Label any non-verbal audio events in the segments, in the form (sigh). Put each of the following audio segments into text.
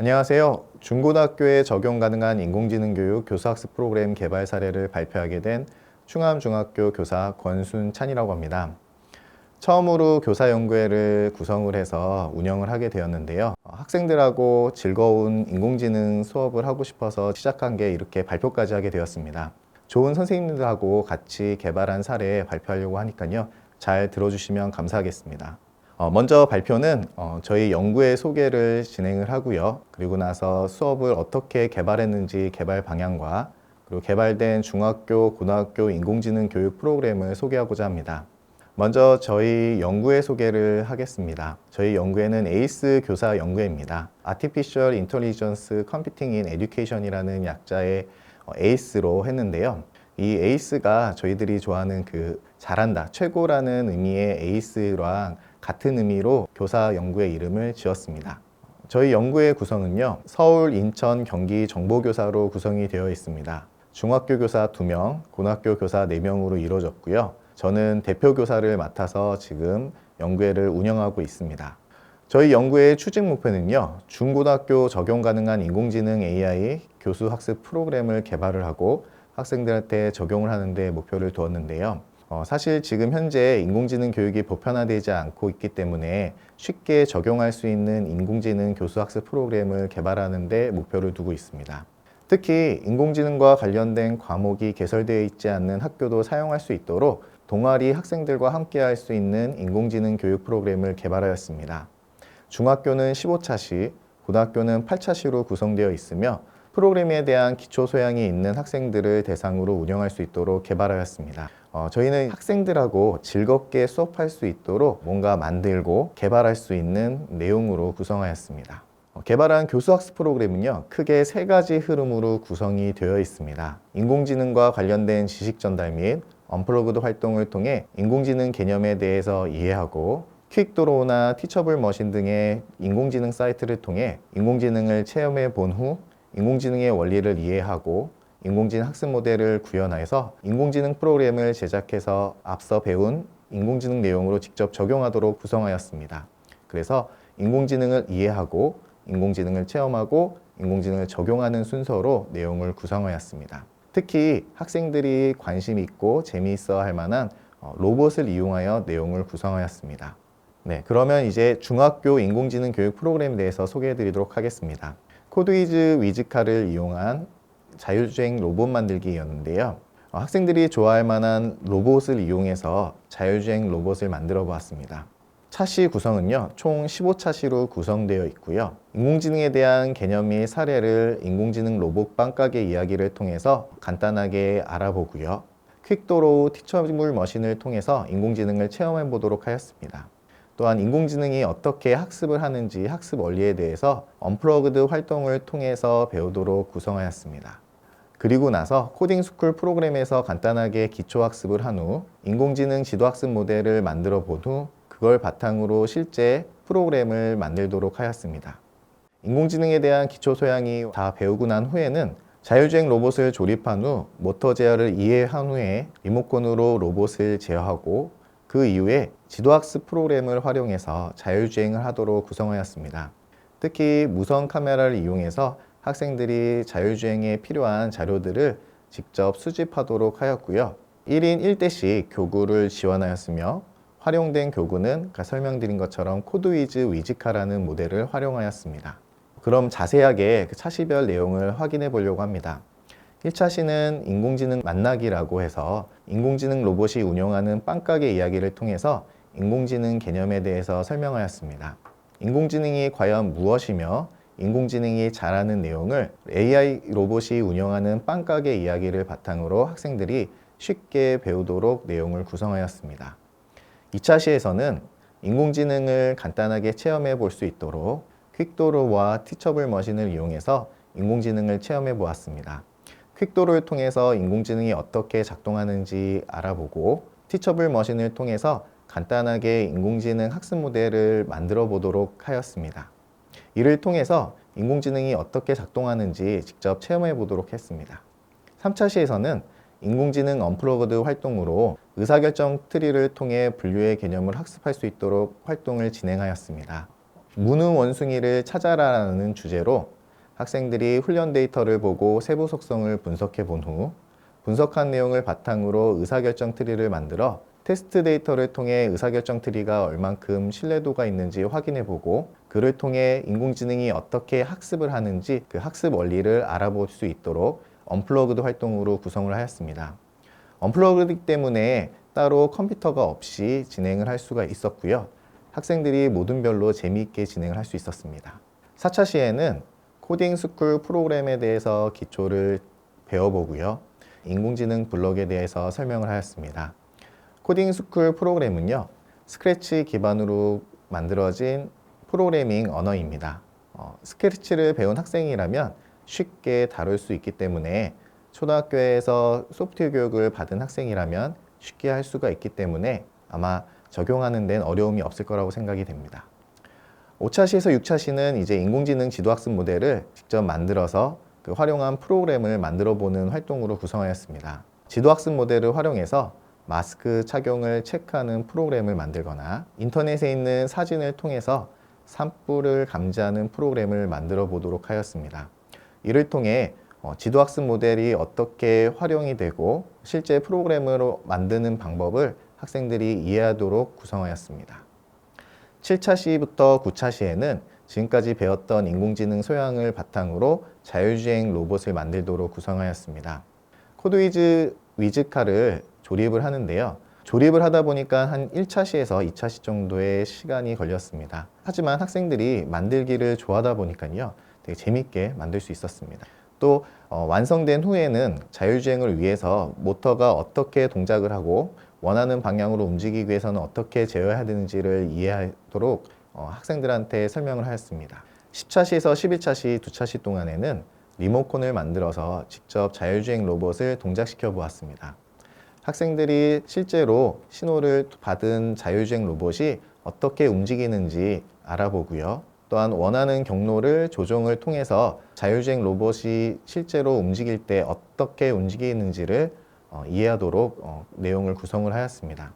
안녕하세요. 중고등학교에 적용 가능한 인공지능 교육 교수학습 프로그램 개발 사례를 발표하게 된 충암중학교 교사 권순찬이라고 합니다. 처음으로 교사 연구회를 구성을 해서 운영을 하게 되었는데요. 학생들하고 즐거운 인공지능 수업을 하고 싶어서 시작한 게 이렇게 발표까지 하게 되었습니다. 좋은 선생님들하고 같이 개발한 사례 발표하려고 하니까요. 잘 들어주시면 감사하겠습니다. 어, 먼저 발표는 어, 저희 연구의 소개를 진행을 하고요. 그리고 나서 수업을 어떻게 개발했는지 개발 방향과 그리고 개발된 중학교, 고등학교 인공지능 교육 프로그램을 소개하고자 합니다. 먼저 저희 연구회 소개를 하겠습니다. 저희 연구회는 에이스 교사 연구회입니다. Artificial Intelligence Computing in Education이라는 약자의 어, 에이스로 했는데요. 이 에이스가 저희들이 좋아하는 그 잘한다, 최고라는 의미의 에이스랑 같은 의미로 교사 연구의 이름을 지었습니다. 저희 연구의 구성은요, 서울, 인천, 경기 정보교사로 구성이 되어 있습니다. 중학교 교사 2명, 고등학교 교사 4명으로 이루어졌고요. 저는 대표 교사를 맡아서 지금 연구회를 운영하고 있습니다. 저희 연구의 추진 목표는요, 중고등학교 적용 가능한 인공지능 AI 교수 학습 프로그램을 개발을 하고 학생들한테 적용을 하는 데 목표를 두었는데요. 어, 사실 지금 현재 인공지능 교육이 보편화되지 않고 있기 때문에 쉽게 적용할 수 있는 인공지능 교수 학습 프로그램을 개발하는 데 목표를 두고 있습니다. 특히 인공지능과 관련된 과목이 개설되어 있지 않는 학교도 사용할 수 있도록 동아리 학생들과 함께 할 수 있는 인공지능 교육 프로그램을 개발하였습니다. 중학교는 15차 시, 고등학교는 8차 시로 구성되어 있으며 프로그램에 대한 기초 소양이 있는 학생들을 대상으로 운영할 수 있도록 개발하였습니다. 어, 저희는 학생들하고 즐겁게 수업할 수 있도록 뭔가 만들고 개발할 수 있는 내용으로 구성하였습니다. 어, 개발한 교수학습 프로그램은요, 크게 세 가지 흐름으로 구성이 되어 있습니다. 인공지능과 관련된 지식 전달 및 언플러그드 활동을 통해 인공지능 개념에 대해서 이해하고 퀵도로나 티처블 머신 등의 인공지능 사이트를 통해 인공지능을 체험해 본 후 인공지능의 원리를 이해하고 인공지능 학습 모델을 구현해서 인공지능 프로그램을 제작해서 앞서 배운 인공지능 내용으로 직접 적용하도록 구성하였습니다. 그래서 인공지능을 이해하고 인공지능을 체험하고 인공지능을 적용하는 순서로 내용을 구성하였습니다. 특히 학생들이 관심 있고 재미있어 할 만한 어, 로봇을 이용하여 내용을 구성하였습니다. 네, 그러면 이제 중학교 인공지능 교육 프로그램에 대해서 소개해 드리도록 하겠습니다. 코드위즈 위즈카를 이용한 자율주행 로봇 만들기였는데요. 어, 학생들이 좋아할 만한 로봇을 이용해서 자율주행 로봇을 만들어 보았습니다. 차시 구성은요, 총 15차시로 구성되어 있고요. 인공지능에 대한 개념 및 사례를 인공지능 로봇 빵가게 이야기를 통해서 간단하게 알아보고요. 퀵도로 티처물 머신을 통해서 인공지능을 체험해 보도록 하였습니다. 또한 인공지능이 어떻게 학습을 하는지 학습 원리에 대해서 언플러그드 활동을 통해서 배우도록 구성하였습니다. 그리고 나서 코딩 스쿨 프로그램에서 간단하게 기초 학습을 한 후 인공지능 지도 학습 모델을 만들어 본 후 그걸 바탕으로 실제 프로그램을 만들도록 하였습니다. 인공지능에 대한 기초 소양이 다 배우고 난 후에는 자율주행 로봇을 조립한 후 모터 제어를 이해한 후에 리모컨으로 로봇을 제어하고 그 이후에 지도학습 프로그램을 활용해서 자율주행을 하도록 구성하였습니다. 특히 무선 카메라를 이용해서 학생들이 자율주행에 필요한 자료들을 직접 수집하도록 하였고요. 1인 1대씩 교구를 지원하였으며 활용된 교구는 아까 설명드린 것처럼 코드위즈 위즈카라는 모델을 활용하였습니다. 그럼 자세하게 그 차시별 내용을 확인해 보려고 합니다. 1차 시는 인공지능 만나기라고 해서 인공지능 로봇이 운영하는 빵가게 이야기를 통해서 인공지능 개념에 대해서 설명하였습니다. 인공지능이 과연 무엇이며 인공지능이 잘하는 내용을 AI 로봇이 운영하는 빵가게 이야기를 바탕으로 학생들이 쉽게 배우도록 내용을 구성하였습니다. 2차 시에서는 인공지능을 간단하게 체험해 볼 수 있도록 퀵도로와 티처블 머신을 이용해서 인공지능을 체험해 보았습니다. 퀵도로를 통해서 인공지능이 어떻게 작동하는지 알아보고 티처블 머신을 통해서 간단하게 인공지능 학습 모델을 만들어 보도록 하였습니다. 이를 통해서 인공지능이 어떻게 작동하는지 직접 체험해 보도록 했습니다. 3차 시에서는 인공지능 언플러그드 활동으로 의사결정 트리를 통해 분류의 개념을 학습할 수 있도록 활동을 진행하였습니다. 무능 원숭이를 찾아라라는 주제로 학생들이 훈련 데이터를 보고 세부 속성을 분석해 본 후 분석한 내용을 바탕으로 의사결정 트리를 만들어 테스트 데이터를 통해 의사결정 트리가 얼만큼 신뢰도가 있는지 확인해 보고 그를 통해 인공지능이 어떻게 학습을 하는지 그 학습 원리를 알아볼 수 있도록 언플러그드 활동으로 구성을 하였습니다. 언플러그이기 때문에 따로 컴퓨터가 없이 진행을 할 수가 있었고요. 학생들이 모든 별로 재미있게 진행을 할 수 있었습니다. 4차 시에는 코딩 스쿨 프로그램에 대해서 기초를 배워보고요. 인공지능 블록에 대해서 설명을 하였습니다. 코딩 스쿨 프로그램은요, 스크래치 기반으로 만들어진 프로그래밍 언어입니다. 어, 스크래치를 배운 학생이라면 쉽게 다룰 수 있기 때문에 초등학교에서 소프트웨어 교육을 받은 학생이라면 쉽게 할 수가 있기 때문에 아마 적용하는 데는 어려움이 없을 거라고 생각이 됩니다. 5차 시에서 6차 시는 이제 인공지능 지도학습 모델을 직접 만들어서 그 활용한 프로그램을 만들어 보는 활동으로 구성하였습니다. 지도학습 모델을 활용해서 마스크 착용을 체크하는 프로그램을 만들거나 인터넷에 있는 사진을 통해서 산불을 감지하는 프로그램을 만들어 보도록 하였습니다. 이를 통해 어, 지도학습 모델이 어떻게 활용이 되고 실제 프로그램으로 만드는 방법을 학생들이 이해하도록 구성하였습니다. 7차 시부터 9차 시에는 지금까지 배웠던 인공지능 소양을 바탕으로 자율주행 로봇을 만들도록 구성하였습니다. 코드위즈 위즈카를 조립을 하는데요. 조립을 하다 보니까 한 1차 시에서 2차 시 정도의 시간이 걸렸습니다. 하지만 학생들이 만들기를 좋아하다 보니까요. 되게 재밌게 만들 수 있었습니다. 또 어, 완성된 후에는 자율주행을 위해서 모터가 어떻게 동작을 하고 원하는 방향으로 움직이기 위해서는 어떻게 제어해야 되는지를 이해하도록 어, 학생들한테 설명을 하였습니다. 10차 시에서 11차 시 두 차 시 동안에는 리모컨을 만들어서 직접 자율주행 로봇을 동작시켜 보았습니다. 학생들이 실제로 신호를 받은 자율주행 로봇이 어떻게 움직이는지 알아보고요. 또한 원하는 경로를 조정을 통해서 자율주행 로봇이 실제로 움직일 때 어떻게 움직이는지를 어, 이해하도록 어, 내용을 구성을 하였습니다.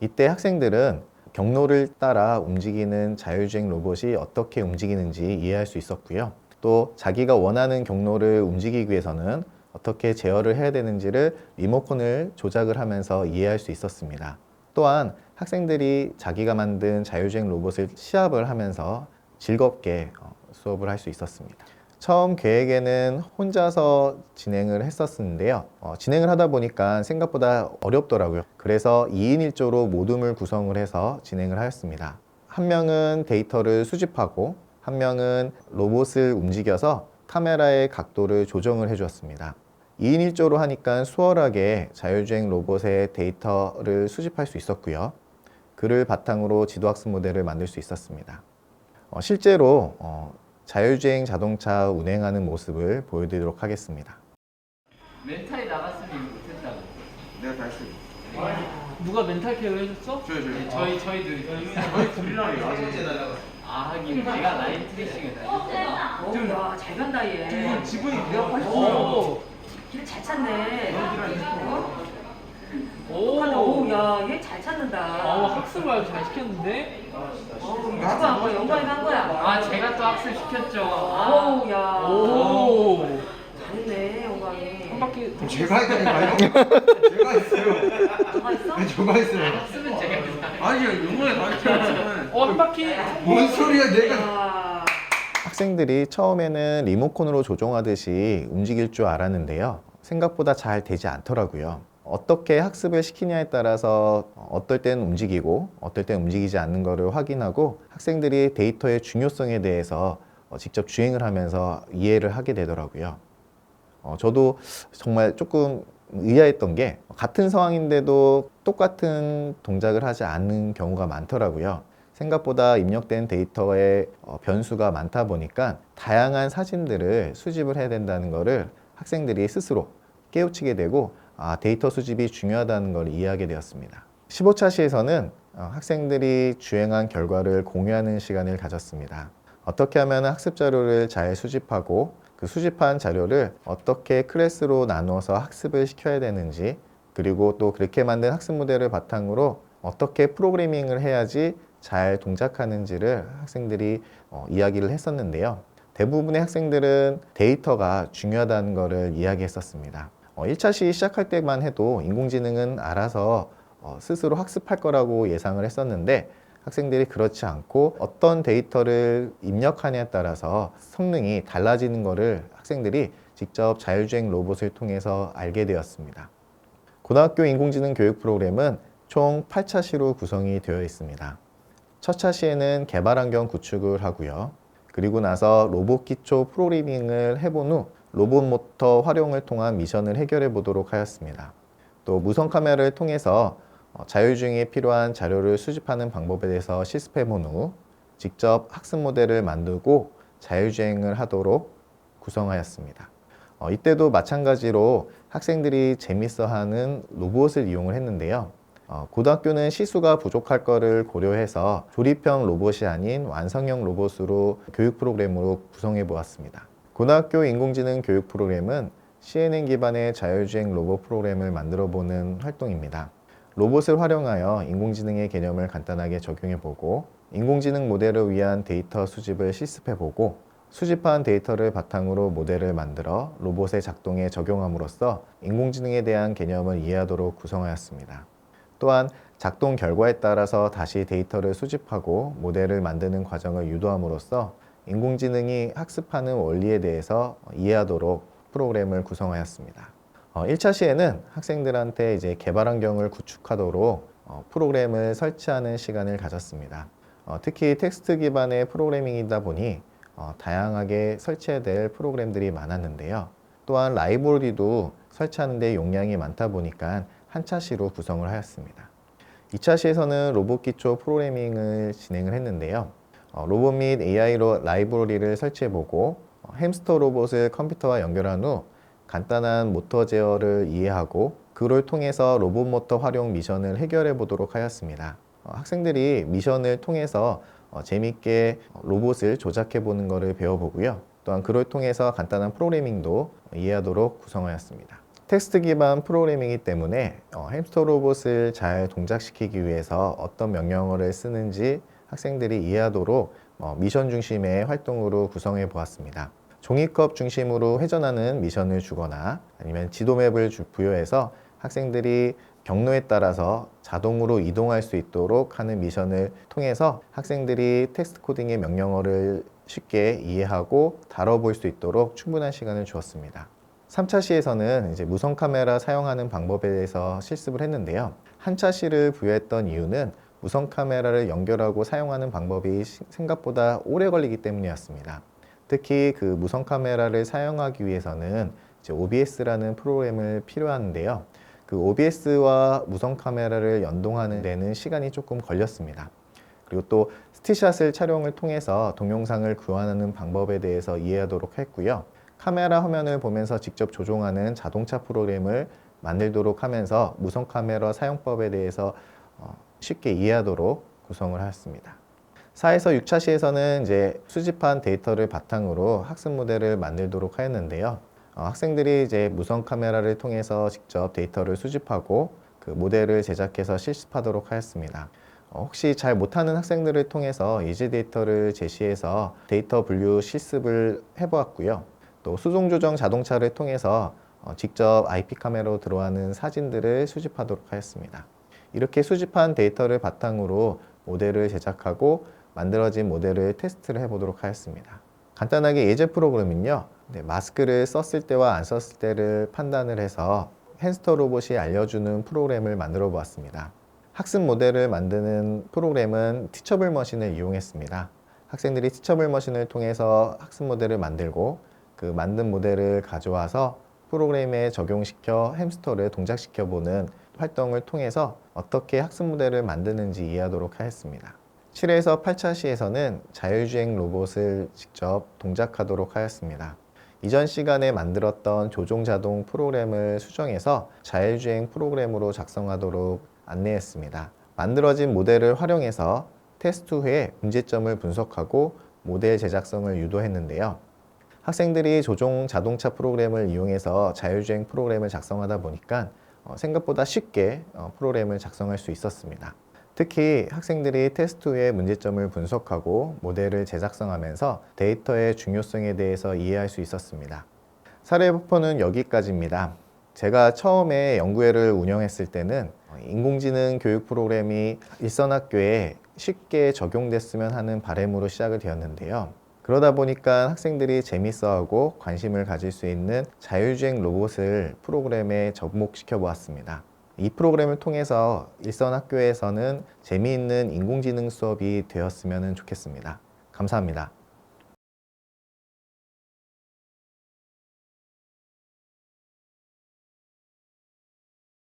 이때 학생들은 경로를 따라 움직이는 자율주행 로봇이 어떻게 움직이는지 이해할 수 있었고요. 또 자기가 원하는 경로를 움직이기 위해서는 어떻게 제어를 해야 되는지를 리모컨을 조작을 하면서 이해할 수 있었습니다. 또한 학생들이 자기가 만든 자율주행 로봇을 시합을 하면서 즐겁게 어, 수업을 할 수 있었습니다. 처음 계획에는 혼자서 진행을 했었는데요. 어, 진행을 하다 보니까 생각보다 어렵더라고요. 그래서 2인 1조로 모둠을 구성을 해서 진행을 하였습니다. 한 명은 데이터를 수집하고 한 명은 로봇을 움직여서 카메라의 각도를 조정을 해주었습니다. 2인 1조로 하니까 수월하게 자율주행 로봇의 데이터를 수집할 수 있었고요. 그를 바탕으로 지도학습 모델을 만들 수 있었습니다. 어, 실제로 어, 자율주행 자동차 운행하는 모습을 보여드리도록 하겠습니다. 멘탈이 나갔으면 이거 못했다고. 내가 다 했어요. 누가 멘탈 케어를 해줬어? 저요, 저요. 네, 저희 저희들이 저희 둘이랑이요. 아 하긴 내가 라인 트레이싱을 다. 어, 야, 잘 간다 얘. 지분이 내가 오, 80%예요. 길잘 찾네. 어? 오, 오, 야, 얘잘 어, 찾는다. 학습을 아주 잘 시켰는데. 어우, 누가 한 거야? 영광이 한 거야? 아 제가 또 학습 시켰죠. 아, 어우, 야. 오, 잘했네, 영광이. 한 바퀴. 제가 했다니까요? (laughs) 제가 했어요. 있어? 네, 제가 했어요. 학습은 제가 했어요. 아니, 영어에 다 했잖아. 어, 한 바퀴. 뭔 소리야, 내가. 야, 학생들이 처음에는 리모컨으로 조종하듯이 움직일 줄 알았는데요. 생각보다 잘 되지 않더라고요. 어떻게 학습을 시키냐에 따라서 어떨 때는 움직이고 어떨 때는 움직이지 않는 것을 확인하고 학생들이 데이터의 중요성에 대해서 어, 직접 주행을 하면서 이해를 하게 되더라고요. 어, 저도 정말 조금 의아했던 게 같은 상황인데도 똑같은 동작을 하지 않는 경우가 많더라고요. 생각보다 입력된 데이터의 어, 변수가 많다 보니까 다양한 사진들을 수집을 해야 된다는 것을 학생들이 스스로 깨우치게 되고 아, 데이터 수집이 중요하다는 걸 이해하게 되었습니다. 15차 시에서는 어, 학생들이 주행한 결과를 공유하는 시간을 가졌습니다. 어떻게 하면 학습 자료를 잘 수집하고 그 수집한 자료를 어떻게 클래스로 나누어서 학습을 시켜야 되는지 그리고 또 그렇게 만든 학습 모델을 바탕으로 어떻게 프로그래밍을 해야지 잘 동작하는지를 학생들이 어, 이야기를 했었는데요. 대부분의 학생들은 데이터가 중요하다는 것을 이야기했었습니다. 어, 1차 시 시작할 때만 해도 인공지능은 알아서 어, 스스로 학습할 거라고 예상을 했었는데 학생들이 그렇지 않고 어떤 데이터를 입력하냐에 따라서 성능이 달라지는 것을 학생들이 직접 자율주행 로봇을 통해서 알게 되었습니다. 고등학교 인공지능 교육 프로그램은 총 8차 시로 구성이 되어 있습니다. 첫 차 시에는 개발 환경 구축을 하고요. 그리고 나서 로봇 기초 프로그래밍을 해본 후 로봇 모터 활용을 통한 미션을 해결해 보도록 하였습니다. 또 무선 카메라를 통해서 어, 자율주행에 필요한 자료를 수집하는 방법에 대해서 본후 직접 학습 모델을 만들고 자율주행을 하도록 구성하였습니다. 어, 이때도 마찬가지로 학생들이 재밌어하는 로봇을 이용을 했는데요. 어, 고등학교는 시수가 부족할 거를 고려해서 조립형 로봇이 아닌 완성형 로봇으로 교육 프로그램으로 구성해 보았습니다. 고등학교 인공지능 교육 프로그램은 CNN 기반의 자율주행 로봇 프로그램을 만들어 보는 활동입니다. 로봇을 활용하여 인공지능의 개념을 간단하게 적용해 보고 인공지능 모델을 위한 데이터 수집을 실습해 보고 수집한 데이터를 바탕으로 모델을 만들어 로봇의 작동에 적용함으로써 인공지능에 대한 개념을 이해하도록 구성하였습니다. 또한 작동 결과에 따라서 다시 데이터를 수집하고 모델을 만드는 과정을 유도함으로써 인공지능이 학습하는 원리에 대해서 이해하도록 프로그램을 구성하였습니다. 어, 1차 시에는 학생들한테 이제 개발 환경을 구축하도록 어, 프로그램을 설치하는 시간을 가졌습니다. 어, 특히 텍스트 기반의 프로그래밍이다 보니 어, 다양하게 설치해야 될 프로그램들이 많았는데요. 또한 라이브러리도 설치하는데 용량이 많다 보니까 한 차시로 구성을 하였습니다. 2차 시에서는 로봇 기초 프로그래밍을 진행을 했는데요. 어, 로봇 및 AI로 라이브러리를 설치해보고 어, 햄스터 로봇을 컴퓨터와 연결한 후 간단한 모터 제어를 이해하고 그를 통해서 로봇 모터 활용 미션을 해결해 보도록 하였습니다. 어, 학생들이 미션을 통해서 어, 재밌게 로봇을 조작해 보는 것을 배워보고요. 또한 그를 통해서 간단한 프로그래밍도 이해하도록 구성하였습니다. 텍스트 기반 프로그래밍이기 때문에 어, 햄스터 로봇을 잘 동작시키기 위해서 어떤 명령어를 쓰는지 학생들이 이해하도록 어, 미션 중심의 활동으로 구성해 보았습니다. 종이컵 중심으로 회전하는 미션을 주거나 아니면 지도맵을 주- 부여해서 학생들이 경로에 따라서 자동으로 이동할 수 있도록 하는 미션을 통해서 학생들이 텍스트 코딩의 명령어를 쉽게 이해하고 다뤄볼 수 있도록 충분한 시간을 주었습니다. 3차 시에서는 이제 무선 카메라 사용하는 방법에 대해서 실습을 했는데요. 한차 시를 부여했던 이유는 무선 카메라를 연결하고 사용하는 방법이 시- 생각보다 오래 걸리기 때문이었습니다. 특히 그 무선 카메라를 사용하기 위해서는 이제 OBS라는 프로그램을 필요한데요. 그 OBS와 무선 카메라를 연동하는 데는 시간이 조금 걸렸습니다. 그리고 또 스티샷을 촬영을 통해서 동영상을 교환하는 방법에 대해서 이해하도록 했고요. 카메라 화면을 보면서 직접 조종하는 자동차 프로그램을 만들도록 하면서 무선 카메라 사용법에 대해서 어, 쉽게 이해하도록 구성을 하였습니다. 4에서 6차 시에서는 이제 수집한 데이터를 바탕으로 학습 모델을 만들도록 하였는데요. 어, 학생들이 이제 무선 카메라를 통해서 직접 데이터를 수집하고 그 모델을 제작해서 실습하도록 하였습니다. 어, 혹시 잘 못하는 학생들을 통해서 예제 데이터를 제시해서 데이터 분류 실습을 해보았고요. 또 수동 조정 자동차를 통해서 어, 직접 IP 카메라로 들어가는 사진들을 수집하도록 하였습니다. 이렇게 수집한 데이터를 바탕으로 모델을 제작하고 만들어진 모델을 테스트를 해보도록 하였습니다. 간단하게 예제 프로그램은요, 네, 마스크를 썼을 때와 안 썼을 때를 판단을 해서 햄스터 로봇이 알려주는 프로그램을 만들어 보았습니다. 학습 모델을 만드는 프로그램은 티처블 머신을 이용했습니다. 학생들이 티처블 머신을 통해서 학습 모델을 만들고 그 만든 모델을 가져와서 프로그램에 적용시켜 햄스터를 동작시켜 보는 활동을 통해서 어떻게 학습 모델을 만드는지 이해하도록 하였습니다. 7에서 8차 시에서는 자율주행 로봇을 직접 동작하도록 하였습니다. 이전 시간에 만들었던 조종자동 프로그램을 수정해서 자율주행 프로그램으로 작성하도록 안내했습니다. 만들어진 모델을 활용해서 테스트 후에 문제점을 분석하고 모델 제작성을 유도했는데요. 학생들이 조종 자동차 프로그램을 이용해서 자율주행 프로그램을 작성하다 보니까 어, 생각보다 쉽게 어, 프로그램을 작성할 수 있었습니다. 특히 학생들이 테스트 후에 문제점을 분석하고 모델을 제작성하면서 데이터의 중요성에 대해서 이해할 수 있었습니다. 사례 부포는 여기까지입니다. 제가 처음에 연구회를 운영했을 때는 인공지능 교육 프로그램이 일선 학교에 쉽게 적용됐으면 하는 바람으로 시작을 되었는데요. 그러다 보니까 학생들이 재밌어하고 관심을 가질 수 있는 자율주행 로봇을 프로그램에 접목시켜 보았습니다. 이 프로그램을 통해서 일선 학교에서는 재미있는 인공지능 수업이 되었으면 좋겠습니다. 감사합니다.